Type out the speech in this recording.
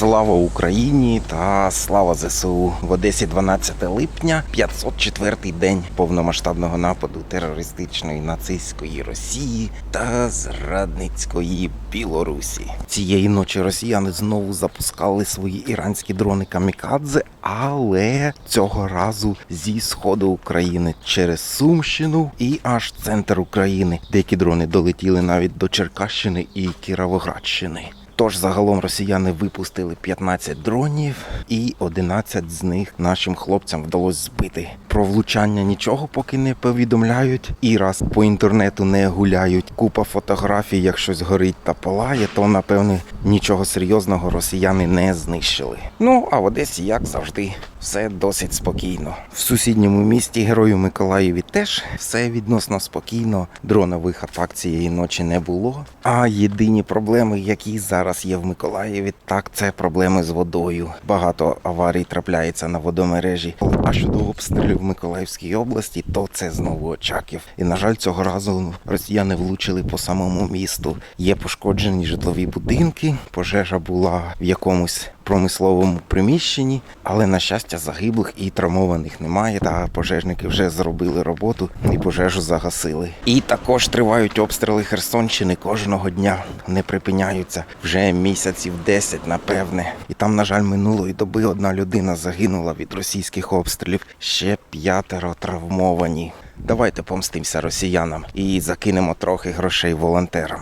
Слава Україні та слава ЗСУ в Одесі 12 липня, 504-й день повномасштабного нападу терористичної нацистської Росії та зрадницької Білорусі. Цієї ночі росіяни знову запускали свої іранські дрони камікадзе, але цього разу зі сходу України через Сумщину і аж центр України. Деякі дрони долетіли навіть до Черкащини і Кіровоградщини. Тож загалом росіяни випустили 15 дронів, і 11 з них нашим хлопцям вдалося збити. Про влучання нічого поки не повідомляють. І раз по інтернету не гуляють купа фотографій, як щось горить та палає, то напевне нічого серйозного росіяни не знищили. Ну а в Одесі, як завжди, все досить спокійно. В сусідньому місті Герою Миколаєві теж все відносно спокійно. Дронових атак цієї ночі не було. А єдині проблеми, які зараз є в Миколаєві, так це проблеми з водою. Багато аварій трапляється на водомережі. А щодо обстрілів в Миколаївській області, то це знову Очаків. І на жаль, цього разу росіяни влучили по самому місту. Є пошкоджені житлові будинки. Пожежа була в якомусь промисловому приміщенні, але на щастя загиблих і травмованих немає. Та пожежники вже зробили роботу і пожежу загасили. І також тривають обстріли Херсонщини кожного дня. Не припиняються вже місяців 10, напевне. І там, на жаль, минулої доби одна людина загинула від російських обстрілів. Ще п'ятеро травмовані. Давайте помстимося росіянам і закинемо трохи грошей волонтерам.